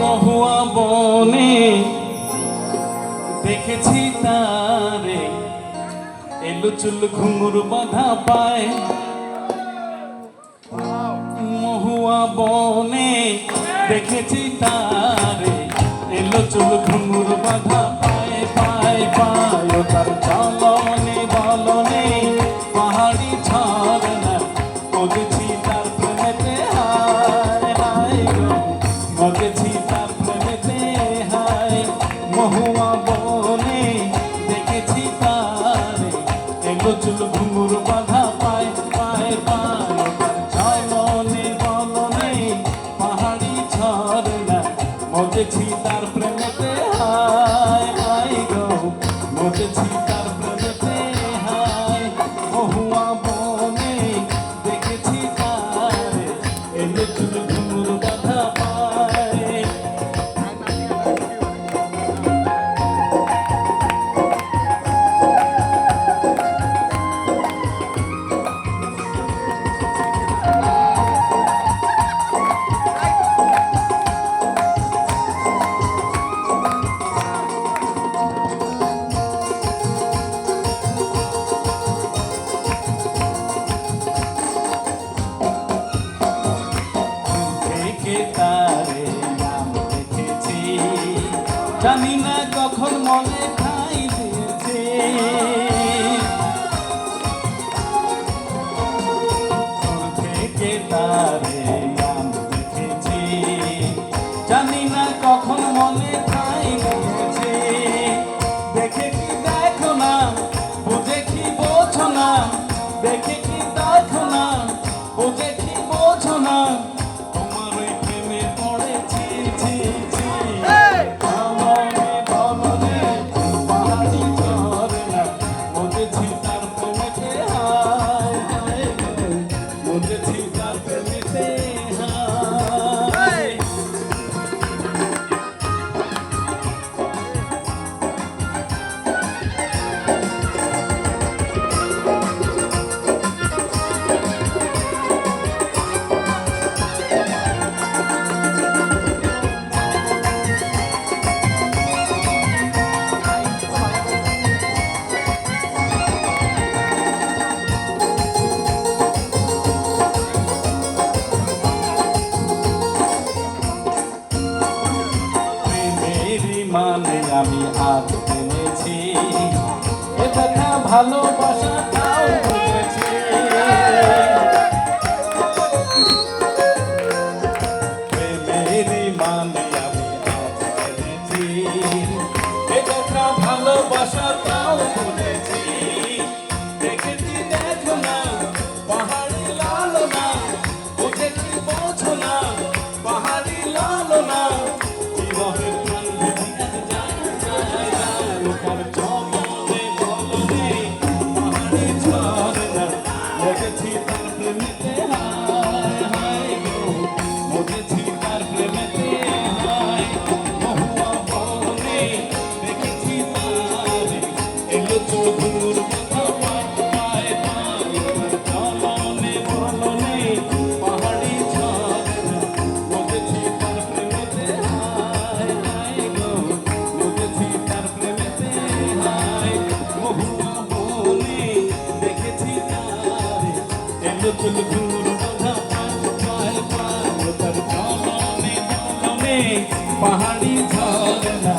মহুয়া বনে দেখেছি তারে। এলো চুল ঘুঙুর বাধা পায়। মহুয়া বনে দেখেছি তারে। এলো চুল ঘুঙুর বাধা পায় পায় পায়। তার চলনে বলনে পাহাড় তারে নাম দেখেছি। জানি না কখন মনে খাই দিয়েছে। থেকে তারে নাম দেখেছি। জানি না কখন মনে খাই দিয়েছে। দেখে কি দেখো না, বুঝে কি বোঝো না, দেখে কি আমি আজ জেনেছি এটা কথা ভালোবাসা তাও বুঝেছি। মানে পাহাড়ি ঝর্ণা